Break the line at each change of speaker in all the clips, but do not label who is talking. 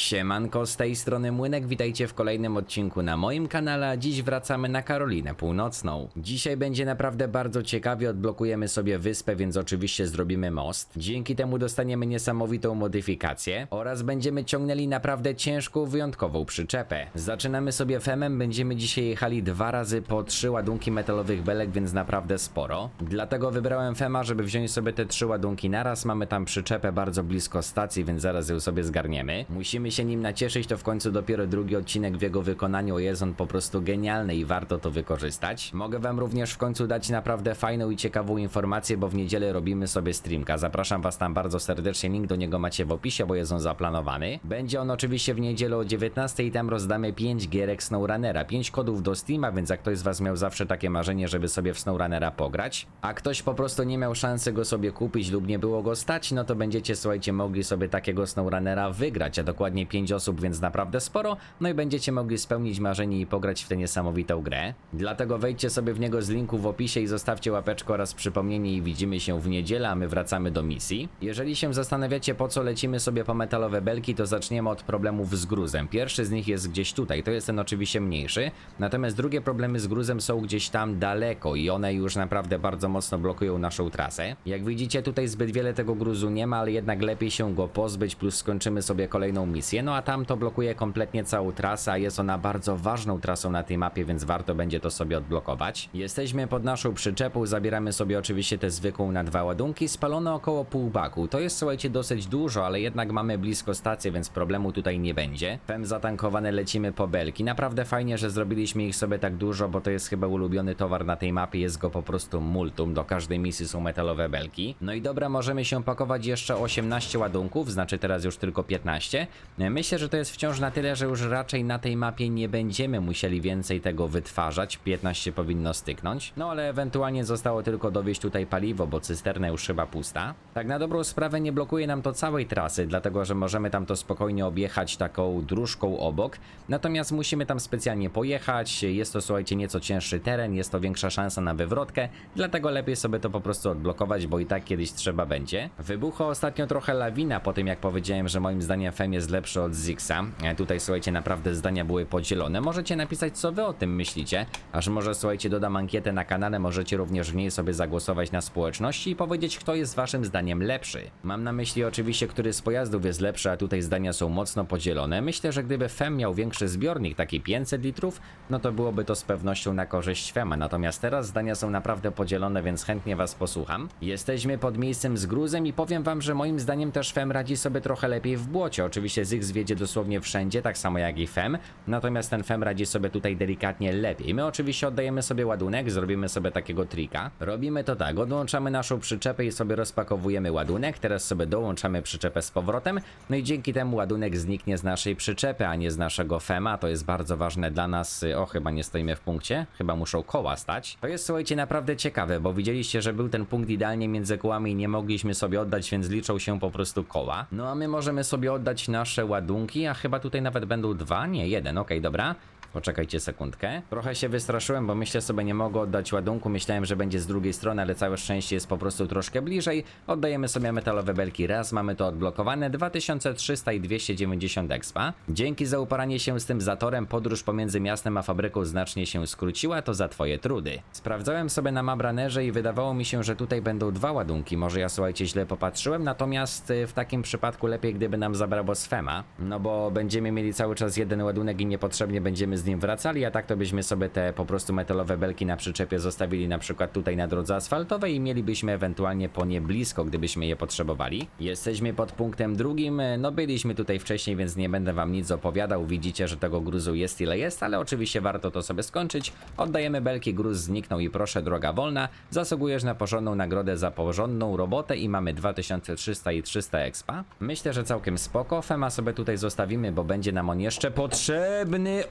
Siemanko, z tej strony Młynek, witajcie w kolejnym odcinku na moim kanale, a dziś wracamy na Karolinę Północną. Dzisiaj będzie naprawdę bardzo ciekawie, odblokujemy sobie wyspę, więc oczywiście zrobimy most. Dzięki temu dostaniemy niesamowitą modyfikację oraz będziemy ciągnęli naprawdę ciężką, wyjątkową przyczepę. Zaczynamy sobie femem, będziemy dzisiaj jechali dwa razy po trzy ładunki metalowych belek, więc naprawdę sporo. Dlatego wybrałem fema, żeby wziąć sobie te trzy ładunki naraz, mamy tam przyczepę bardzo blisko stacji, więc zaraz ją sobie zgarniemy. Musimy się nim nacieszyć, to w końcu dopiero drugi odcinek w jego wykonaniu jest on po prostu genialny i warto to wykorzystać. Mogę wam również w końcu dać naprawdę fajną i ciekawą informację, bo w niedzielę robimy sobie streamka. Zapraszam was tam bardzo serdecznie, link do niego macie w opisie, bo jest on zaplanowany. Będzie on oczywiście w niedzielę o 19 i tam rozdamy 5 gierek SnowRunnera, 5 kodów do Steama, więc jak ktoś z was miał zawsze takie marzenie, żeby sobie w SnowRunnera pograć, a ktoś po prostu nie miał szansy go sobie kupić lub nie było go stać, no to będziecie słuchajcie mogli sobie takiego SnowRunnera wygrać, a dokładnie 5 osób, więc naprawdę sporo, no i będziecie mogli spełnić marzenie i pograć w tę niesamowitą grę. Dlatego wejdźcie sobie w niego z linku w opisie i zostawcie łapeczkę oraz przypomnienie i widzimy się w niedzielę, a my wracamy do misji. Jeżeli się zastanawiacie po co lecimy sobie po metalowe belki, to zaczniemy od problemów z gruzem. Pierwszy z nich jest gdzieś tutaj, to jest ten oczywiście mniejszy, natomiast drugie problemy z gruzem są gdzieś tam daleko i one już naprawdę bardzo mocno blokują naszą trasę. Jak widzicie tutaj zbyt wiele tego gruzu nie ma, ale jednak lepiej się go pozbyć, plus skończymy sobie kolejną misję, no a tam to blokuje kompletnie całą trasę, a jest ona bardzo ważną trasą na tej mapie, więc warto będzie to sobie odblokować. Jesteśmy pod naszą przyczepą, zabieramy sobie oczywiście tę zwykłą na dwa ładunki, spalone około pół baku. To jest słuchajcie dosyć dużo, ale jednak mamy blisko stację, więc problemu tutaj nie będzie. Pem zatankowane lecimy po belki. Naprawdę fajnie, że zrobiliśmy ich sobie tak dużo, bo to jest chyba ulubiony towar na tej mapie, jest go po prostu multum. Do każdej misji są metalowe belki. No i dobra, możemy się pakować jeszcze 18 ładunków, znaczy teraz już tylko 15. Myślę, że to jest wciąż na tyle, że już raczej na tej mapie nie będziemy musieli więcej tego wytwarzać. 15 powinno styknąć. No ale ewentualnie zostało tylko dowieść tutaj paliwo, bo cysterna już chyba pusta. Tak na dobrą sprawę nie blokuje nam to całej trasy, dlatego że możemy tam to spokojnie objechać taką dróżką obok. Natomiast musimy tam specjalnie pojechać. Jest to słuchajcie nieco cięższy teren, jest to większa szansa na wywrotkę, dlatego lepiej sobie to po prostu odblokować, bo i tak kiedyś trzeba będzie. Wybuchła ostatnio trochę lawina po tym jak powiedziałem, że moim zdaniem Fem jest lepszy od Zixa. E, Tutaj słuchajcie, naprawdę zdania były podzielone. Możecie napisać co wy o tym myślicie. Aż może słuchajcie, dodam ankietę na kanale, możecie również w niej sobie zagłosować na społeczności i powiedzieć kto jest waszym zdaniem lepszy. Mam na myśli oczywiście, który z pojazdów jest lepszy, a tutaj zdania są mocno podzielone. Myślę, że gdyby Fem miał większy zbiornik, taki 500 litrów, no to byłoby to z pewnością na korzyść Fema. Natomiast teraz zdania są naprawdę podzielone, więc chętnie was posłucham. Jesteśmy pod miejscem z gruzem i powiem wam, że moim zdaniem też Fem radzi sobie trochę lepiej w błocie. Oczywiście Zix wiedzie dosłownie wszędzie, tak samo jak i Fem, natomiast ten Fem radzi sobie tutaj delikatnie lepiej. My oczywiście oddajemy sobie ładunek, zrobimy sobie takiego trika. Robimy to tak, odłączamy naszą przyczepę i sobie rozpakowujemy ładunek, teraz sobie dołączamy przyczepę z powrotem, no i dzięki temu ładunek zniknie z naszej przyczepy, a nie z naszego Fema, to jest bardzo ważne dla nas. O, chyba nie stoimy w punkcie, chyba muszą koła stać. To jest słuchajcie naprawdę ciekawe, bo widzieliście, że był ten punkt idealnie między kołami i nie mogliśmy sobie oddać, więc liczą się po prostu koła. No a my możemy sobie oddać nasze ładunki, a chyba tutaj nawet będą dwa, nie jeden, okej, dobra. Poczekajcie sekundkę. Trochę się wystraszyłem, bo myślę sobie nie mogę oddać ładunku. Myślałem, że będzie z drugiej strony, ale całe szczęście jest po prostu troszkę bliżej. Oddajemy sobie metalowe belki raz, mamy to odblokowane. 2300 i 290 expa. Dzięki za uparanie się z tym zatorem, podróż pomiędzy miastem a fabryką znacznie się skróciła, to za twoje trudy. Sprawdzałem sobie na Mabranerze i wydawało mi się, że tutaj będą dwa ładunki. Może ja słuchajcie źle popatrzyłem, natomiast y, w takim przypadku lepiej gdyby nam zabrało z Fema. No bo będziemy mieli cały czas jeden ładunek i niepotrzebnie będziemy z nim wracali, a tak to byśmy sobie te po prostu metalowe belki na przyczepie zostawili na przykład tutaj na drodze asfaltowej i mielibyśmy ewentualnie po nie blisko, gdybyśmy je potrzebowali. Jesteśmy pod punktem drugim, no byliśmy tutaj wcześniej, więc nie będę wam nic opowiadał, widzicie, że tego gruzu jest ile jest, ale oczywiście warto to sobie skończyć. Oddajemy belki, gruz zniknął i proszę, droga wolna, zasługujesz na porządną nagrodę za porządną robotę i mamy 2300 i 300 expa. Myślę, że całkiem spoko, Fema sobie tutaj zostawimy, bo będzie nam on jeszcze potrzebny,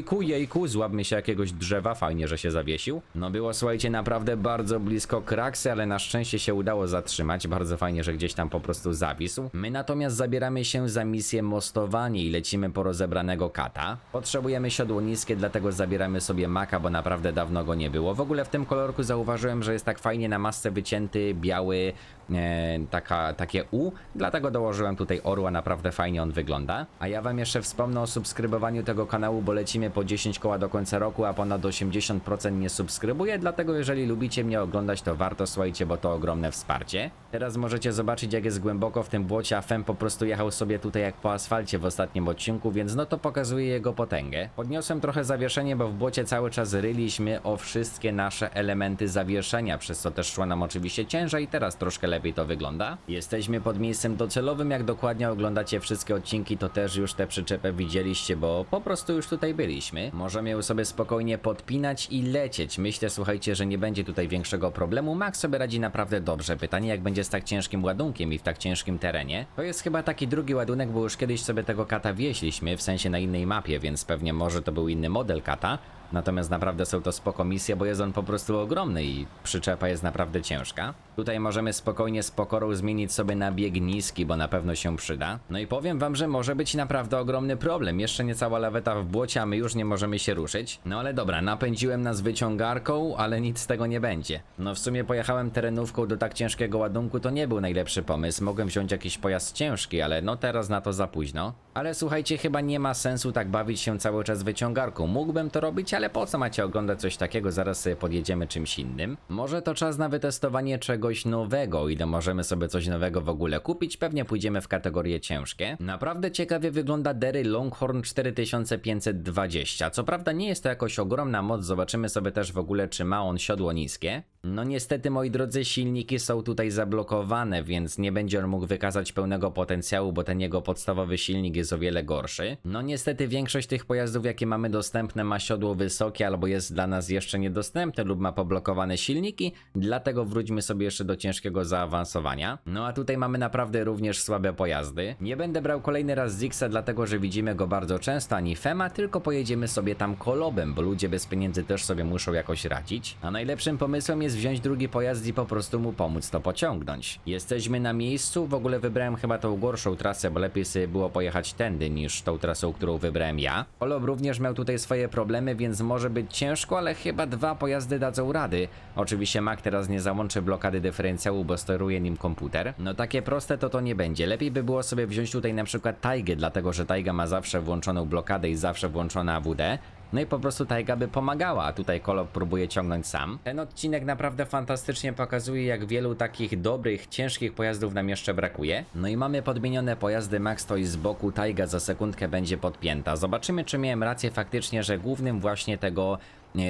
ojejku, jejku, złapmy się jakiegoś drzewa, fajnie, że się zawiesił. No było, słuchajcie, naprawdę bardzo blisko kraksy, ale na szczęście się udało zatrzymać, bardzo fajnie, że gdzieś tam po prostu zawisł. My natomiast zabieramy się za misję mostowanie i lecimy po rozebranego kata. Potrzebujemy siodło niskie, dlatego zabieramy sobie maka, bo naprawdę dawno go nie było. W ogóle w tym kolorku zauważyłem, że jest tak fajnie na masce wycięty biały taka, takie U, dlatego dołożyłem tutaj orła, naprawdę fajnie on wygląda. A ja wam jeszcze wspomnę o subskrybowaniu tego kanału, bo lecimy po 10 koła do końca roku, a ponad 80% nie subskrybuje, dlatego jeżeli lubicie mnie oglądać, to warto, słuchajcie, bo to ogromne wsparcie. Teraz możecie zobaczyć, jak jest głęboko w tym błocie, a Fem po prostu jechał sobie tutaj jak po asfalcie w ostatnim odcinku, więc no to pokazuje jego potęgę. Podniosłem trochę zawieszenie, bo w błocie cały czas ryliśmy o wszystkie nasze elementy zawieszenia, przez co też szło nam oczywiście ciężej, teraz troszkę lepiej to wygląda. Jesteśmy pod miejscem docelowym, jak dokładnie oglądacie wszystkie odcinki, to też już tę przyczepę widzieliście, bo po prostu już tutaj byliśmy. Możemy ją sobie spokojnie podpinać i lecieć. Myślę, słuchajcie, że nie będzie tutaj większego problemu. Max sobie radzi naprawdę dobrze. Pytanie, jak będzie z tak ciężkim ładunkiem i w tak ciężkim terenie. To jest chyba taki drugi ładunek, bo już kiedyś sobie tego kata wieśliśmy, w sensie na innej mapie, więc pewnie może to był inny model kata. Natomiast naprawdę są to spoko misje, bo jest on po prostu ogromny i przyczepa jest naprawdę ciężka. Tutaj możemy spokojnie z pokorą zmienić sobie na bieg niski, bo na pewno się przyda. No i powiem wam, że może być naprawdę ogromny problem. Jeszcze nie cała laweta w błocie, a my już nie możemy się ruszyć. No ale dobra, napędziłem nas wyciągarką, ale nic z tego nie będzie. No w sumie pojechałem terenówką do tak ciężkiego ładunku, to nie był najlepszy pomysł. Mogłem wziąć jakiś pojazd ciężki, ale no teraz na to za późno. Ale słuchajcie, chyba nie ma sensu tak bawić się cały czas wyciągarką. Mógłbym to robić, ale po co macie oglądać coś takiego? Zaraz sobie podjedziemy czymś innym. Może to czas na wytestowanie czegoś nowego, ile możemy sobie coś nowego w ogóle kupić. Pewnie pójdziemy w kategorie ciężkie. Naprawdę ciekawie wygląda Derry Longhorn 4520. Co prawda nie jest to jakoś ogromna moc, zobaczymy sobie też w ogóle, czy ma on siodło niskie. No niestety, moi drodzy, silniki są tutaj zablokowane, więc nie będzie on mógł wykazać pełnego potencjału, bo ten jego podstawowy silnik jest o wiele gorszy. No niestety większość tych pojazdów, jakie mamy dostępne, ma siodło wysokie albo jest dla nas jeszcze niedostępne lub ma poblokowane silniki, dlatego wróćmy sobie jeszcze do ciężkiego zaawansowania. No a tutaj mamy naprawdę również słabe pojazdy. Nie będę brał kolejny raz Zixa, dlatego że widzimy go bardzo często, ani Fema, tylko pojedziemy sobie tam kolobem, bo ludzie bez pieniędzy też sobie muszą jakoś radzić. A najlepszym pomysłem jest wziąć drugi pojazd i po prostu mu pomóc to pociągnąć. Jesteśmy na miejscu, w ogóle wybrałem chyba tą gorszą trasę, bo lepiej sobie było pojechać tędy niż tą trasą, którą wybrałem ja. Kolob również miał tutaj swoje problemy, więc może być ciężko, ale chyba dwa pojazdy dadzą rady. Oczywiście Mac teraz nie załączy blokady dyferencjału, bo steruje nim komputer. No takie proste to to nie będzie. Lepiej by było sobie wziąć tutaj na przykład Taigę, dlatego że Taiga ma zawsze włączoną blokadę i zawsze włączona AWD. No i po prostu Taiga by pomagała, a tutaj Kolo próbuje ciągnąć sam. Ten odcinek naprawdę fantastycznie pokazuje, jak wielu takich dobrych, ciężkich pojazdów nam jeszcze brakuje. No i mamy podmienione pojazdy Max stoi z boku, Taiga za sekundkę będzie podpięta. Zobaczymy, czy miałem rację faktycznie, że głównym właśnie tego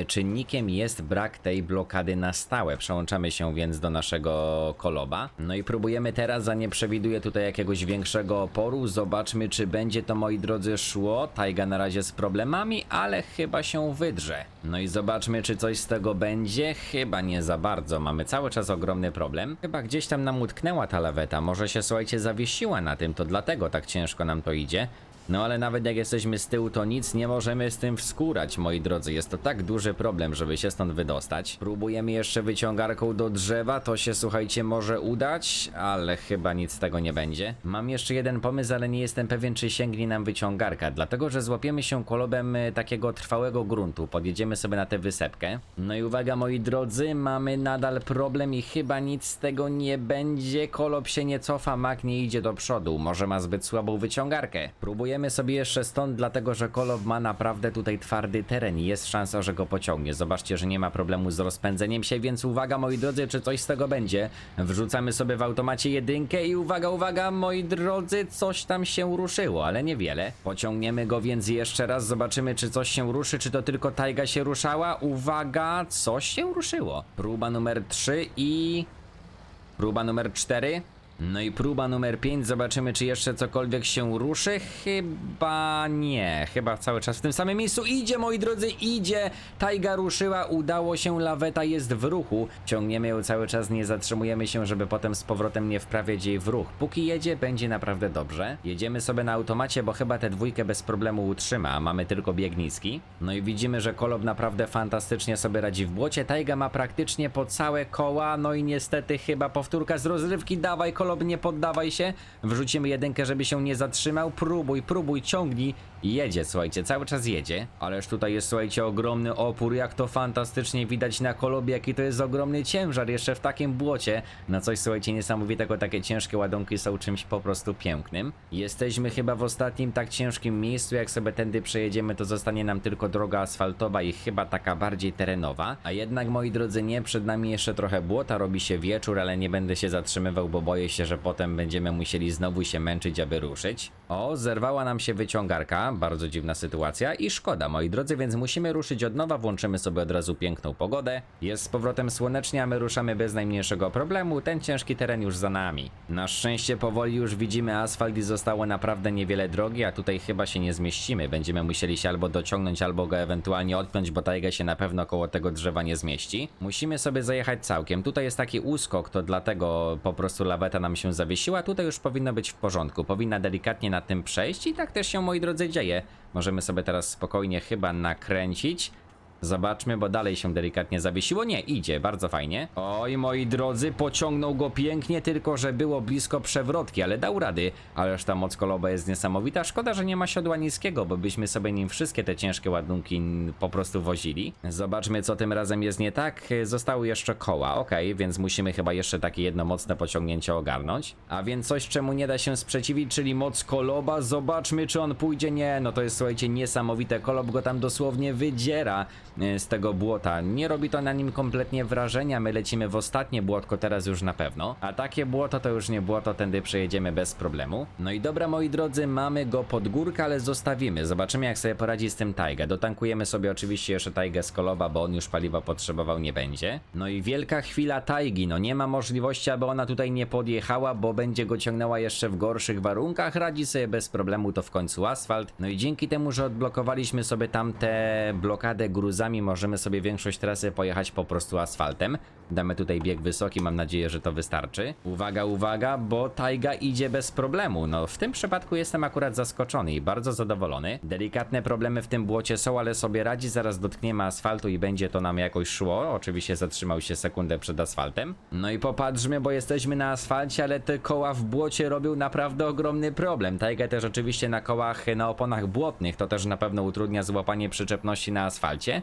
czynnikiem jest brak tej blokady na stałe. Przełączamy się więc do naszego koloba. No i próbujemy teraz, a nie przewiduję tutaj jakiegoś większego oporu. Zobaczmy, czy będzie to, moi drodzy, szło. Taiga na razie z problemami, ale chyba się wydrze. No i zobaczmy, czy coś z tego będzie. Chyba nie za bardzo. Mamy cały czas ogromny problem. Chyba gdzieś tam nam utknęła ta laweta. Może się, słuchajcie, zawiesiła na tym, to dlatego tak ciężko nam to idzie. No ale nawet jak jesteśmy z tyłu, to nic nie możemy z tym wskórać, moi drodzy. Jest to tak duży problem, żeby się stąd wydostać. Próbujemy jeszcze wyciągarką do drzewa, to się słuchajcie może udać, ale chyba nic z tego nie będzie. Mam jeszcze jeden pomysł, ale nie jestem pewien, czy sięgnie nam wyciągarka, dlatego że złapiemy się kolobem y, takiego trwałego gruntu. Podjedziemy sobie na tę wysepkę. No i uwaga, moi drodzy, mamy nadal problem i chyba nic z tego nie będzie. Kolob się nie cofa, mak nie idzie do przodu. Może ma zbyt słabą wyciągarkę. Próbujemy sobie jeszcze stąd, dlatego że Kolob ma naprawdę tutaj twardy teren i jest szansa, że go pociągnie. Zobaczcie, że nie ma problemu z rozpędzeniem się, więc uwaga, moi drodzy, czy coś z tego będzie. Wrzucamy sobie w automacie jedynkę i uwaga, uwaga, moi drodzy, coś tam się ruszyło, ale niewiele. Pociągniemy go więc jeszcze raz, zobaczymy, czy coś się ruszy, czy to tylko tajga się ruszała. Uwaga, coś się ruszyło. Próba numer 3 i... Próba numer 4. No i próba numer 5, zobaczymy czy jeszcze cokolwiek się ruszy. Chyba nie, chyba cały czas w tym samym miejscu. Idzie moi drodzy, idzie! Tajga ruszyła, udało się, laweta jest w ruchu. Ciągniemy ją cały czas, nie zatrzymujemy się, żeby potem z powrotem nie wprawiać jej w ruch. Póki jedzie, będzie naprawdę dobrze. Jedziemy sobie na automacie, bo chyba tę dwójkę bez problemu utrzyma, mamy tylko bieg niski. No i widzimy, że Kolob naprawdę fantastycznie sobie radzi w błocie. Tajga ma praktycznie po całe koła, no i niestety chyba powtórka z rozrywki. Dawaj Kolob! Kolob, nie poddawaj się. Wrzucimy jedynkę, żeby się nie zatrzymał. Próbuj, próbuj, ciągnij. Jedzie, słuchajcie, cały czas jedzie. Ależ tutaj jest, słuchajcie, ogromny opór. Jak to fantastycznie widać na kolobie, jaki to jest ogromny ciężar jeszcze w takim błocie. No coś, słuchajcie, niesamowitego. Takie ciężkie ładunki są czymś po prostu pięknym. Jesteśmy chyba w ostatnim tak ciężkim miejscu. Jak sobie tędy przejedziemy, to zostanie nam tylko droga asfaltowa i chyba taka bardziej terenowa. A jednak, moi drodzy, nie, przed nami jeszcze trochę błota, robi się wieczór, ale nie będę się zatrzymywał, bo boję się, że potem będziemy musieli znowu się męczyć, aby ruszyć. O, zerwała nam się wyciągarka, bardzo dziwna sytuacja i szkoda, moi drodzy, więc musimy ruszyć od nowa, włączymy sobie od razu piękną pogodę. Jest z powrotem słonecznie, a my ruszamy bez najmniejszego problemu, ten ciężki teren już za nami. Na szczęście powoli już widzimy asfalt i zostało naprawdę niewiele drogi, a tutaj chyba się nie zmieścimy. Będziemy musieli się albo dociągnąć, albo go ewentualnie odpiąć, bo tajga się na pewno koło tego drzewa nie zmieści. Musimy sobie zajechać całkiem. Tutaj jest taki uskok, to dlatego po prostu laweta nam się zawiesiła. Tutaj już powinno być w porządku. Powinna delikatnie nad tym przejść i tak też się, moi drodzy, dzieje. Możemy sobie teraz spokojnie chyba nakręcić. Zobaczmy, bo dalej się delikatnie zawiesiło. Nie, idzie, bardzo fajnie. Oj, moi drodzy, pociągnął go pięknie, tylko że było blisko przewrotki, ale dał rady. Ależ ta moc koloba jest niesamowita. Szkoda, że nie ma siodła niskiego, bo byśmy sobie nim wszystkie te ciężkie ładunki po prostu wozili. Zobaczmy, co tym razem jest nie tak. Zostały jeszcze koła, okej, więc musimy chyba jeszcze takie jedno mocne pociągnięcie ogarnąć. A więc coś, czemu nie da się sprzeciwić, czyli moc koloba. Zobaczmy, czy on pójdzie. Nie, no to jest, słuchajcie, niesamowite. Kolob go tam dosłownie wydziera z tego błota. Nie robi to na nim kompletnie wrażenia. My lecimy w ostatnie błotko teraz już na pewno. A takie błoto to już nie błoto, tędy przejedziemy bez problemu. No i dobra, moi drodzy, mamy go pod górkę, ale zostawimy. Zobaczymy, jak sobie poradzi z tym Taiga. Dotankujemy sobie oczywiście jeszcze Taigę z Koloba, bo on już paliwa potrzebował nie będzie. No i wielka chwila Taigi. No nie ma możliwości, aby ona tutaj nie podjechała, bo będzie go ciągnęła jeszcze w gorszych warunkach. Radzi sobie bez problemu to w końcu asfalt. No i dzięki temu, że odblokowaliśmy sobie tamte blokadę gruzami, możemy sobie większość trasy pojechać po prostu asfaltem. Damy tutaj bieg wysoki, mam nadzieję, że to wystarczy. Uwaga, uwaga, bo Taiga idzie bez problemu. No w tym przypadku jestem akurat zaskoczony i bardzo zadowolony. Delikatne problemy w tym błocie są, ale sobie radzi. Zaraz dotkniemy asfaltu i będzie to nam jakoś szło. Oczywiście zatrzymał się sekundę przed asfaltem. No i popatrzmy, bo jesteśmy na asfalcie, ale te koła w błocie robią naprawdę ogromny problem. Taiga też oczywiście na kołach, na oponach błotnych, to też na pewno utrudnia złapanie przyczepności na asfalcie,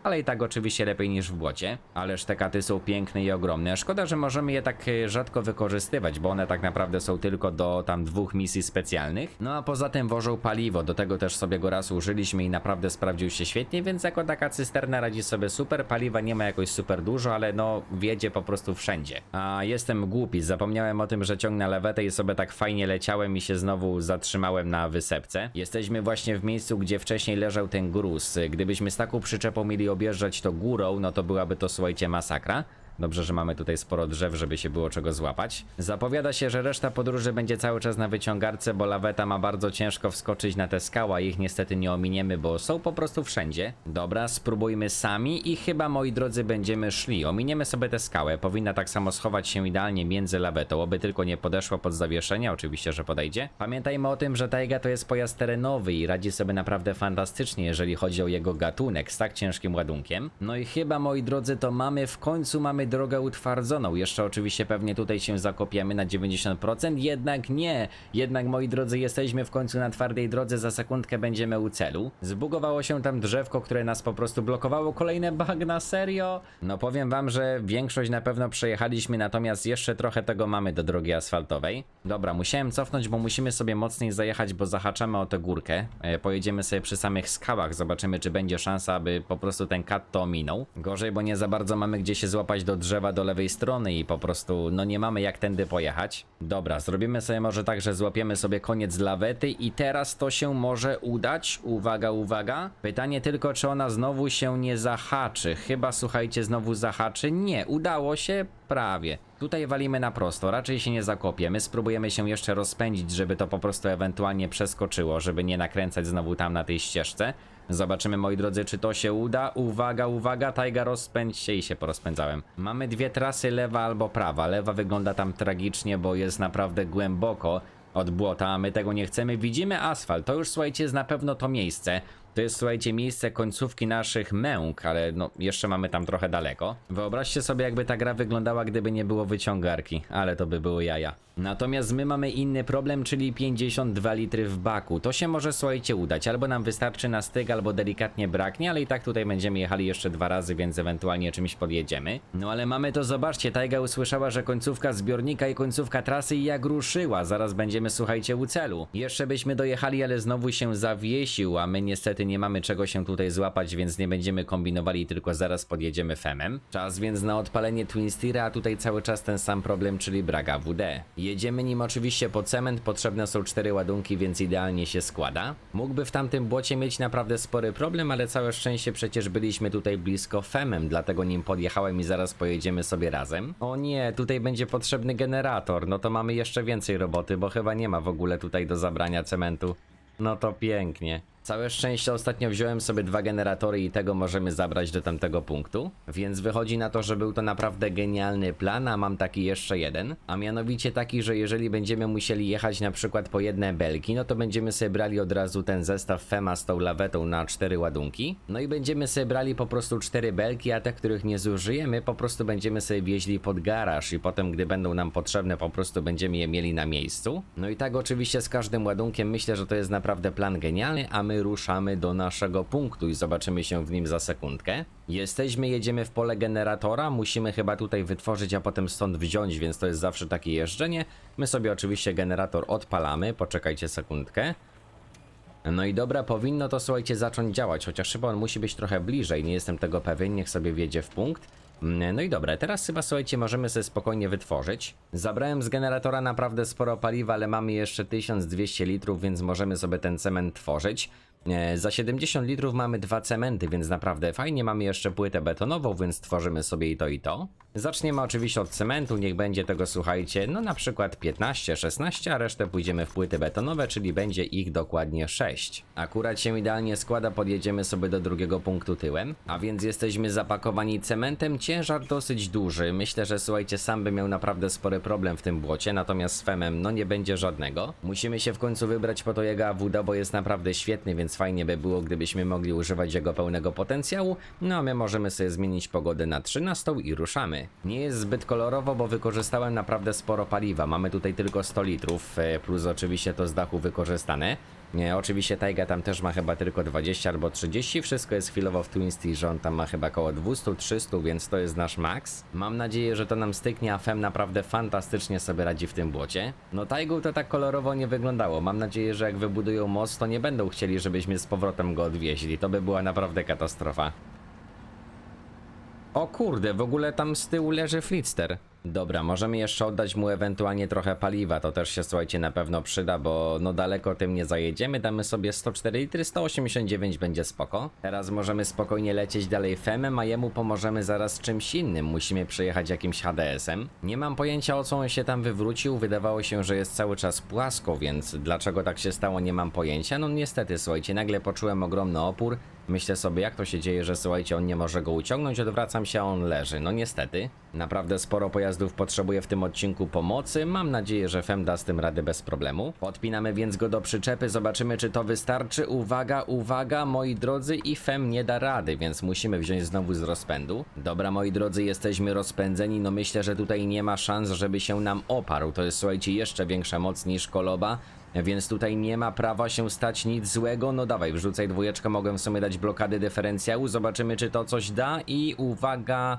ale i tak oczywiście lepiej niż w błocie. Ależ te katy są piękne i ogromne. Szkoda, że możemy je tak e, rzadko wykorzystywać, bo one tak naprawdę są tylko do tam dwóch misji specjalnych. No a poza tym wożą paliwo, do tego też sobie go raz użyliśmy i naprawdę sprawdził się świetnie, więc jako taka cysterna radzi sobie super. Paliwa nie ma jakoś super dużo, ale no wiedzie po prostu wszędzie. A jestem głupi, zapomniałem o tym, że ciągnę lewetę i sobie tak fajnie leciałem i się znowu zatrzymałem na wysepce. Jesteśmy właśnie w miejscu, gdzie wcześniej leżał ten gruz. Gdybyśmy z taką przyczepą mieli objeżdżać to górą, no to byłaby to słuchajcie masakra. Dobrze, że mamy tutaj sporo drzew, żeby się było czego złapać. Zapowiada się, że reszta podróży będzie cały czas na wyciągarce, bo laweta ma bardzo ciężko wskoczyć na te skały, a ich niestety nie ominiemy, bo są po prostu wszędzie. Dobra, spróbujmy sami i chyba, moi drodzy, będziemy szli. Ominiemy sobie tę skałę. Powinna tak samo schować się idealnie między lawetą, oby tylko nie podeszła pod zawieszenie, oczywiście, że podejdzie. Pamiętajmy o tym, że Taiga to jest pojazd terenowy i radzi sobie naprawdę fantastycznie, jeżeli chodzi o jego gatunek z tak ciężkim ładunkiem. No i chyba, moi drodzy, to mamy w końcu mamy drogę utwardzoną. Jeszcze oczywiście pewnie tutaj się zakopiemy na 90%, jednak nie. Jednak, moi drodzy, jesteśmy w końcu na twardej drodze, za sekundkę będziemy u celu. Zbugowało się tam drzewko, które nas po prostu blokowało. Kolejne bagna, serio? No powiem wam, że większość na pewno przejechaliśmy, natomiast jeszcze trochę tego mamy do drogi asfaltowej. Dobra, musiałem cofnąć, bo musimy sobie mocniej zajechać, bo zahaczamy o tę górkę. E, pojedziemy sobie przy samych skałach, zobaczymy, czy będzie szansa, aby po prostu ten kat to ominął. Gorzej, bo nie za bardzo mamy gdzie się złapać do drzewa do lewej strony i po prostu, no nie mamy jak tędy pojechać. Dobra, zrobimy sobie może tak, że złapiemy sobie koniec lawety i teraz to się może udać. Uwaga, uwaga. Pytanie tylko, czy ona znowu się nie zahaczy. Chyba, słuchajcie, znowu zahaczy. Nie, udało się prawie. Tutaj walimy na prosto, raczej się nie zakopiemy. Spróbujemy się jeszcze rozpędzić, żeby to po prostu ewentualnie przeskoczyło, żeby nie nakręcać znowu tam na tej ścieżce. Zobaczymy, moi drodzy, czy to się uda. Uwaga, uwaga, Tajga, rozpędź się i się porozpędzałem. Mamy dwie trasy, lewa albo prawa. Lewa wygląda tam tragicznie, bo jest naprawdę głęboko od błota, a my tego nie chcemy. Widzimy asfalt, to już słuchajcie, jest na pewno to miejsce. To jest, słuchajcie, miejsce końcówki naszych męk, ale no, jeszcze mamy tam trochę daleko. Wyobraźcie sobie, jakby ta gra wyglądała, gdyby nie było wyciągarki, ale to by było jaja. Natomiast my mamy inny problem, czyli 52 litry w baku. To się może, słuchajcie, udać. Albo nam wystarczy na styk, albo delikatnie braknie, ale i tak tutaj będziemy jechali jeszcze dwa razy, więc ewentualnie czymś podjedziemy. No ale mamy to, zobaczcie, Tajga usłyszała, że końcówka zbiornika i końcówka trasy i jak ruszyła. Zaraz będziemy, słuchajcie, u celu. Jeszcze byśmy dojechali, ale znowu się zawiesił, a my niestety nie mamy czego się tutaj złapać, więc nie będziemy kombinowali, tylko zaraz podjedziemy femem. Czas więc na odpalenie Twin Steera, a tutaj cały czas ten sam problem, czyli brak AWD. Jedziemy nim oczywiście po cement, potrzebne są cztery ładunki, więc idealnie się składa. Mógłby w tamtym błocie mieć naprawdę spory problem, ale całe szczęście przecież byliśmy tutaj blisko femem, dlatego nim podjechałem i zaraz pojedziemy sobie razem. O nie, tutaj będzie potrzebny generator, no to mamy jeszcze więcej roboty, bo chyba nie ma w ogóle tutaj do zabrania cementu. No to pięknie. Całe szczęście ostatnio wziąłem sobie dwa generatory i tego możemy zabrać do tamtego punktu. Więc wychodzi na to, że był to naprawdę genialny plan, a mam taki jeszcze jeden. A mianowicie taki, że jeżeli będziemy musieli jechać na przykład po jedne belki, no to będziemy sobie brali od razu ten zestaw Fema z tą lawetą na cztery ładunki. No i będziemy sobie brali po prostu cztery belki, a te, których nie zużyjemy, po prostu będziemy sobie wieźli pod garaż i potem, gdy będą nam potrzebne, po prostu będziemy je mieli na miejscu. No i tak oczywiście z każdym ładunkiem myślę, że to jest naprawdę plan genialny, a my ruszamy do naszego punktu i zobaczymy się w nim za sekundkę. Jesteśmy, jedziemy w pole generatora, musimy chyba tutaj wytworzyć, a potem stąd wziąć, więc to jest zawsze takie jeżdżenie. My sobie oczywiście generator odpalamy, poczekajcie sekundkę. No i dobra, powinno to słuchajcie zacząć działać, chociaż chyba on musi być trochę bliżej, nie jestem tego pewien, niech sobie wjedzie w punkt. No i dobra, teraz chyba słuchajcie, możemy sobie spokojnie wytworzyć. Zabrałem z generatora naprawdę sporo paliwa, ale mamy jeszcze 1200 litrów, więc możemy sobie ten cement tworzyć. E, Za 70 litrów mamy dwa cementy, więc naprawdę fajnie. Mamy jeszcze płytę betonową, więc tworzymy sobie i to i to. Zaczniemy oczywiście od cementu, niech będzie tego słuchajcie, no na przykład 15, 16, a resztę pójdziemy w płyty betonowe, czyli będzie ich dokładnie 6. Akurat się idealnie składa, podjedziemy sobie do drugiego punktu tyłem, a więc jesteśmy zapakowani cementem, ciężar dosyć duży. Myślę, że słuchajcie, sam by miał naprawdę spory problem w tym błocie, natomiast z Femem no nie będzie żadnego. Musimy się w końcu wybrać po to jego AWD, bo jest naprawdę świetny, więc fajnie by było, gdybyśmy mogli używać jego pełnego potencjału. No a my możemy sobie zmienić pogodę na 13 i ruszamy. Nie jest zbyt kolorowo, bo wykorzystałem naprawdę sporo paliwa. Mamy tutaj tylko 100 litrów, e, plus oczywiście to z dachu wykorzystane. Nie, oczywiście Taiga tam też ma chyba tylko 20 albo 30, wszystko jest chwilowo w Twin Steel, że on tam ma chyba około 200-300, więc to jest nasz max. Mam nadzieję, że to nam styknie, a Fem naprawdę fantastycznie sobie radzi w tym błocie. No Taigą to tak kolorowo nie wyglądało, mam nadzieję, że jak wybudują most, to nie będą chcieli, żebyśmy z powrotem go odwieźli, to by była naprawdę katastrofa. O kurde, w ogóle tam z tyłu leży Flitster. Dobra, możemy jeszcze oddać mu ewentualnie trochę paliwa, to też się słuchajcie na pewno przyda, bo no daleko tym nie zajedziemy, damy sobie 104 litry, 189 będzie spoko. Teraz możemy spokojnie lecieć dalej Femem, a jemu pomożemy zaraz czymś innym, musimy przejechać jakimś HDS-em. Nie mam pojęcia o co on się tam wywrócił, wydawało się, że jest cały czas płasko, więc dlaczego tak się stało nie mam pojęcia, no niestety słuchajcie, nagle poczułem ogromny opór, Myślę sobie, jak to się dzieje, że słuchajcie, on nie może go uciągnąć, odwracam się, a on leży. No niestety. Naprawdę sporo pojazdów potrzebuje w tym odcinku pomocy. Mam nadzieję, że Fem da z tym radę bez problemu. Podpinamy więc go do przyczepy, zobaczymy, czy to wystarczy. Uwaga, uwaga, moi drodzy, i Fem nie da rady, więc musimy wziąć znowu z rozpędu. Dobra, moi drodzy, jesteśmy rozpędzeni. No myślę, że tutaj nie ma szans, żeby się nam oparł. To jest, słuchajcie, jeszcze większa moc niż koloba. Więc tutaj nie ma prawa się stać nic złego. No dawaj, wrzucaj dwójeczkę, mogę w sumie dać blokady dyferencjału. Zobaczymy, czy to coś da. I uwaga.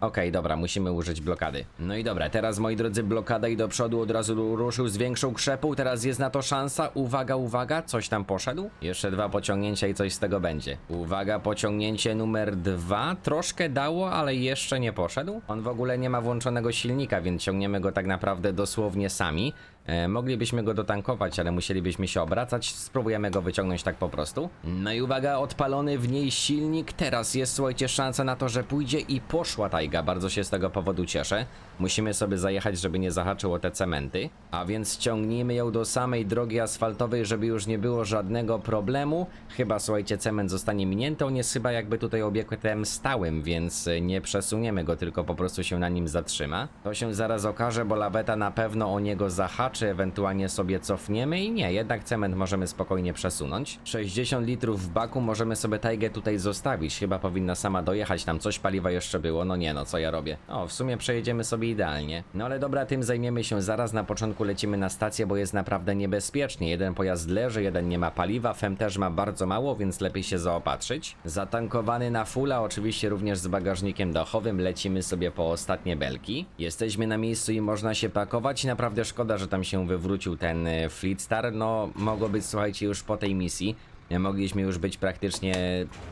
Okej, dobra, musimy użyć blokady. No i dobra, teraz moi drodzy, blokada i do przodu od razu ruszył z większą krzepą. Teraz jest na to szansa. Uwaga, uwaga, coś tam poszedł. Jeszcze dwa pociągnięcia i coś z tego będzie. Uwaga, pociągnięcie numer dwa. Troszkę dało, ale jeszcze nie poszedł. On w ogóle nie ma włączonego silnika, więc ciągniemy go tak naprawdę dosłownie sami. E, moglibyśmy go dotankować, ale musielibyśmy się obracać. Spróbujemy go wyciągnąć tak po prostu. No i uwaga, odpalony w niej silnik. Teraz jest, słuchajcie, szansa na to, że pójdzie i poszła tajga. Bardzo się z tego powodu cieszę. Musimy sobie zajechać, żeby nie zahaczyło te cementy. A więc ciągnijmy ją do samej drogi asfaltowej, żeby już nie było żadnego problemu. Chyba, słuchajcie, cement zostanie minięty. On jest chyba jakby tutaj obiektem stałym, więc y, nie przesuniemy go, tylko po prostu się na nim zatrzyma. To się zaraz okaże, bo laweta na pewno o niego zahaczy, ewentualnie sobie cofniemy i nie, jednak cement możemy spokojnie przesunąć. 60 litrów w baku możemy sobie tajgę tutaj zostawić. Chyba powinna sama dojechać, tam coś paliwa jeszcze było. No nie no, co ja robię? O, w sumie przejedziemy sobie idealnie. No ale dobra, tym zajmiemy się zaraz. Na początku lecimy na stację, bo jest naprawdę niebezpiecznie. Jeden pojazd leży, jeden nie ma paliwa, Fem też ma bardzo mało, więc lepiej się zaopatrzyć. Zatankowany na fulla, oczywiście również z bagażnikiem dachowym, lecimy sobie po ostatnie belki. Jesteśmy na miejscu i można się pakować. Naprawdę szkoda, że tam się wywrócił ten e, Fleet Star. No, mogło być, słuchajcie, już po tej misji. Mogliśmy już być praktycznie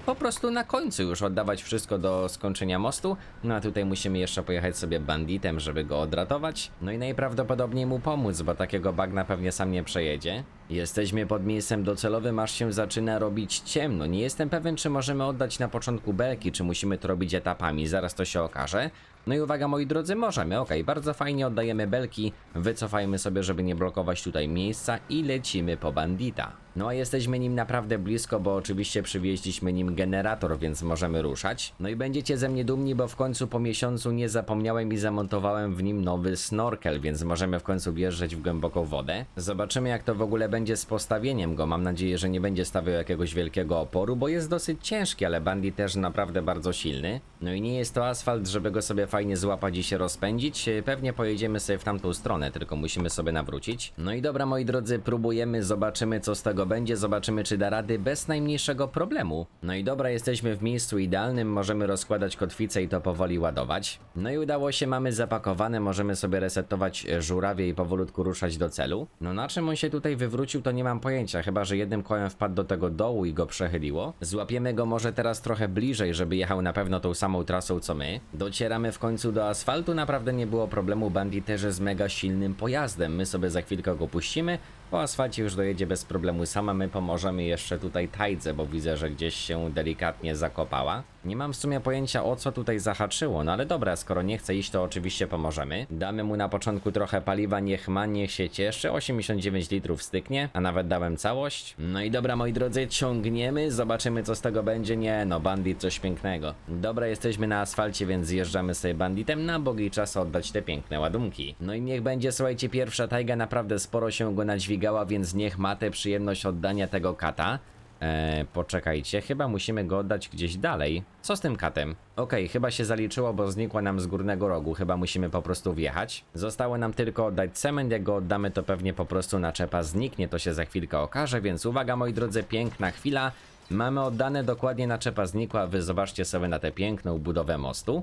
po prostu na końcu, już oddawać wszystko do skończenia mostu. No a tutaj musimy jeszcze pojechać sobie banditem, żeby go odratować. No i najprawdopodobniej mu pomóc, bo takiego bagna pewnie sam nie przejedzie. Jesteśmy pod miejscem docelowym, aż się zaczyna robić ciemno. Nie jestem pewien, czy możemy oddać na początku belki, czy musimy to robić etapami. Zaraz to się okaże. No i uwaga moi drodzy, możemy, ok, bardzo fajnie oddajemy belki, wycofajmy sobie, żeby nie blokować tutaj miejsca i lecimy po bandita. No a jesteśmy nim naprawdę blisko, bo oczywiście przywieźliśmy nim generator, więc możemy ruszać. No i będziecie ze mnie dumni, bo w końcu po miesiącu nie zapomniałem i zamontowałem w nim nowy snorkel, więc możemy w końcu wjeżdżać w głęboką wodę. Zobaczymy jak to w ogóle będzie z postawieniem go, mam nadzieję, że nie będzie stawiał jakiegoś wielkiego oporu, bo jest dosyć ciężki, ale bandit też naprawdę bardzo silny. No i nie jest to asfalt, żeby go sobie fajnie złapać i się rozpędzić. Pewnie pojedziemy sobie w tamtą stronę, tylko musimy sobie nawrócić. No i dobra, moi drodzy, próbujemy, zobaczymy co z tego będzie, zobaczymy czy da rady bez najmniejszego problemu. No i dobra, jesteśmy w miejscu idealnym, możemy rozkładać kotwicę i to powoli ładować. No i udało się, mamy zapakowane, możemy sobie resetować e, żurawie i powolutku ruszać do celu. No na czym on się tutaj wywrócił, to nie mam pojęcia, chyba że jednym kołem wpadł do tego dołu i go przechyliło. Złapiemy go może teraz trochę bliżej, żeby jechał na pewno tą samą trasą co my. Docieramy w końcu do asfaltu, naprawdę nie było problemu, Bandit też jest mega silnym pojazdem. My sobie za chwilkę go puścimy, po asfalcie już dojedzie bez problemu sama, my pomożemy jeszcze tutaj tajdze, bo widzę, że gdzieś się delikatnie zakopała. Nie mam w sumie pojęcia o co tutaj zahaczyło, no ale dobra, skoro nie chce iść, to oczywiście pomożemy. Damy mu na początku trochę paliwa, niech ma, niech się cieszy, 89 litrów styknie, a nawet dałem całość. No i dobra, moi drodzy, ciągniemy, zobaczymy co z tego będzie. Nie no, bandit coś pięknego. Dobra, jesteśmy na asfalcie, więc zjeżdżamy sobie banditem na bogi czas oddać te piękne ładunki. No i niech będzie, słuchajcie, pierwsza tajga naprawdę sporo się go nadźwigała, więc niech ma tę przyjemność oddania tego kata. Eee, poczekajcie, chyba musimy go oddać gdzieś dalej. Co z tym katem? Okej, chyba się zaliczyło, bo znikła nam z górnego rogu, chyba musimy po prostu wjechać. Zostało nam tylko oddać cement, jak go oddamy to pewnie po prostu naczepa zniknie, to się za chwilkę okaże, więc uwaga moi drodzy, piękna chwila. Mamy oddane dokładnie naczepa znikła, wy zobaczcie sobie na tę piękną budowę mostu.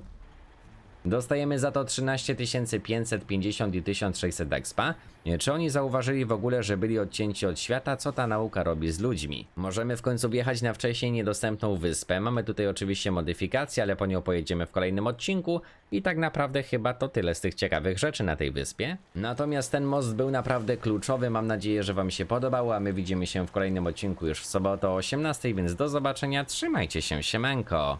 Dostajemy za to 13 550 i 1600 expa. Czy oni zauważyli w ogóle, że byli odcięci od świata? Co ta nauka robi z ludźmi? Możemy w końcu wjechać na wcześniej niedostępną wyspę. Mamy tutaj oczywiście modyfikację, ale po nią pojedziemy w kolejnym odcinku. I tak naprawdę chyba to tyle z tych ciekawych rzeczy na tej wyspie. Natomiast ten most był naprawdę kluczowy. Mam nadzieję, że Wam się podobał, a my widzimy się w kolejnym odcinku już w sobotę o 18, więc do zobaczenia. Trzymajcie się, siemanko!